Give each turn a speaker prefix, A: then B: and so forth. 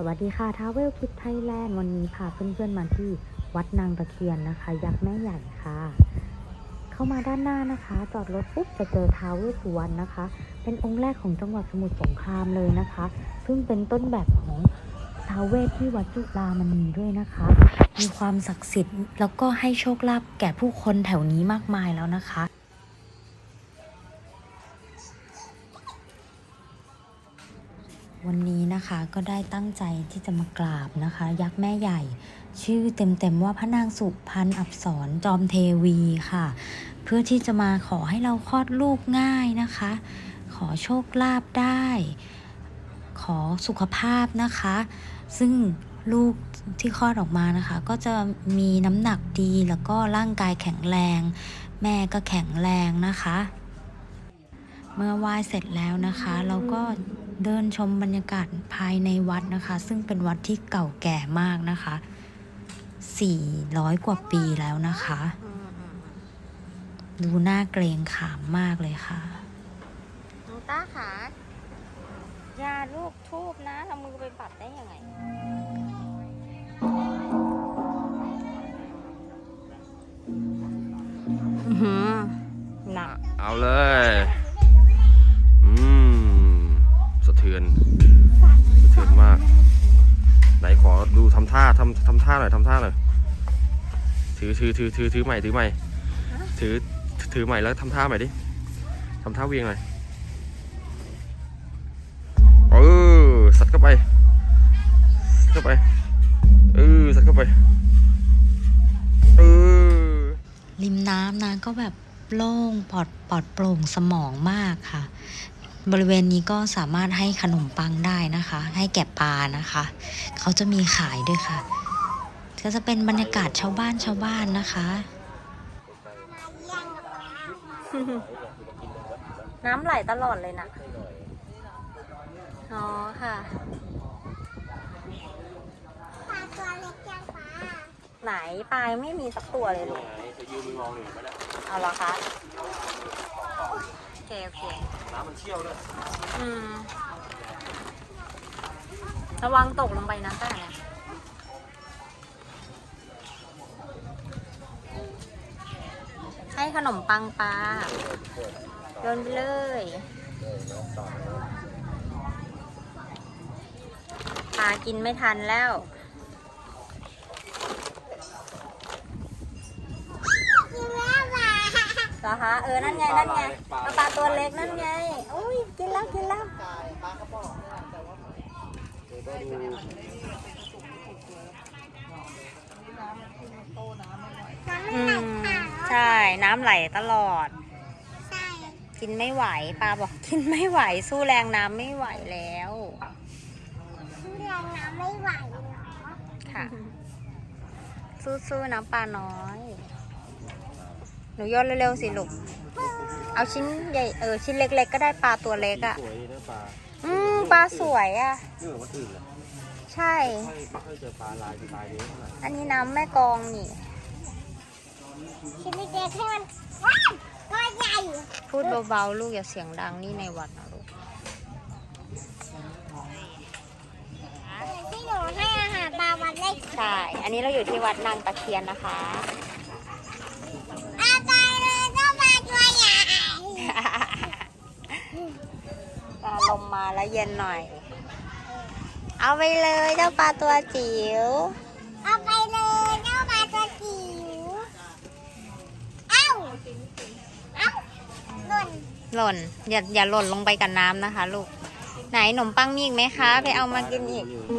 A: สวัสดีค่ะท้าเวลคิดไทยแลนด์วันนี้พาเพื่อนๆมาที่วัดนางตะเคียนนะคะ ยักษ์แม่ใหญ่ค่ะ เข้ามาด้านหน้านะคะ จอดรถปุ๊บจะเจอท้าวเวสสุวรรณนะคะ เป็นองค์แรกของจังหวัดสมุทรสงครามเลยนะคะ ซึ่งเป็นต้นแบบของท้าวเวสที่วัดจุฬามณีด้วยนะคะ มีความศักดิ์สิทธิ์แล้วก็ให้โชคลาภแก่ผู้คนแถวนี้มากมายแล้วนะคะ นี้นะคะก็ได้ตั้งใจที่จะมากราบนะคะ ยักษ์แม่ใหญ่ ชื่อเต็มๆว่าพระนางสุพรรณอับสรจอมเทวีค่ะ เพื่อที่จะมาขอให้เราคลอดลูกง่ายนะคะ ขอโชคลาภได้ ขอสุขภาพนะคะ ซึ่งลูกที่คลอดออกมานะคะ ก็จะมีน้ำหนักดีแล้วก็ร่างกายแข็งแรง แม่ก็แข็งแรงนะคะ เมื่อไหว้เสร็จแล้วนะคะ เราก็เดินชมบรรยากาศภายในวัดนะคะ ซึ่งเป็นวัดที่เก่าแก่มากนะคะ 400 กว่าปีแล้วนะคะ ดูน่าเกรงขามมากเลยค่ะ
B: น้องต้าค่ะยาลูกทูบนะเอามือไปปัดได้ยังไง
C: ทำท่าทำทำท่าหน่อยทำท่าหน่อยถือถือถือถือถือใหม่ถือใหม่ถือถือใหม่แล้วทำท่าใหม่ดิทำท่าเวียงหน่อยเออสัดเข้าไปสัดเข้าไปเออสัดเข้าไปเออ
A: ริมน้ำนะก็แบบโล่งปลอดปลอดโปร่งสมองมากค่ะ บริเวณนี้ก็สามารถให้ขนมปังได้นะคะ ให้แก่ปลานะคะ เขาจะมีขายด้วยค่ะ ก็จะเป็นบรรยากาศชาวบ้านชาวบ้านนะคะ
B: น้ำไหลตลอดเลยนะ อ๋อค่ะ
D: ปลาตัวเล็กจังปลา
B: ไหนปลายไม่มีสักตัวเลยลูกเอาเหรอคะ เคโอเค
C: น้ำมันเชี่ยวด้วย
B: อืม ระวังตกลงไปนะต้าเนี่ยให้ขนมปังปลาโยนไปเลย ปลากินไม่ทันแล้ว รอคะเออนั่นไงนั่นไงปลาปลาตัวเล็กนั่นไงอุ้ยกินแล้วกินแล้วอืมใช่น้ำไหลตลอด
D: ใช่
B: กินไม่ไหวปลาบอกกินไม่ไหวสู้แรงน้ำไม่ไหวแล้ว
D: ทุเรียนน้ำไม่ไหวเหรอ
B: ค่ะ สู้ๆนะปลาน้อย หนูโยนเร็วๆสิลูก เอาชิ้นใหญ่เออชิ้นเล็ก ๆ ก็ได้ปลาตัวเล็กอะ่ะ
C: สวยนะปลา
B: อืมปลาสวยอะ่ะ
C: เรื่องวัดอื่นเหรอ
B: ใช่
C: ไม่ไม่ค่อยเจอปลาลายปลายนี้เท่าไหร่
B: อันนี้น้ำแม่กลองนี่
D: ชิ้นเล็กๆให้มันว้าวตัวใหญ่
B: พูดเบาๆลูกอย่าเสียงดังนี่ในวัดนะลูก
D: ที่หนูให้อาหารปลาวันเล็ก
B: ใช่ อันนี้เราอยู่ที่วัดนางตะเคียนนะคะ
D: เอาไปเลยเจ้าปลาตัวใหญ่
B: ป ลาลมมาแล้วเย็นหน่อย เอาไปเลยเจ้าปลาตัวจิ๋ว
D: เอาไปเลยเจ้าปลาตัวจิ๋ว เอ้า เอ้า หล่น
B: หล่น อย่าอย่าหล่นลงไปกับน้ำนะคะ ลูก ไหนขนมปังมีอีกไหมคะ ไปเอามากินอีก
D: น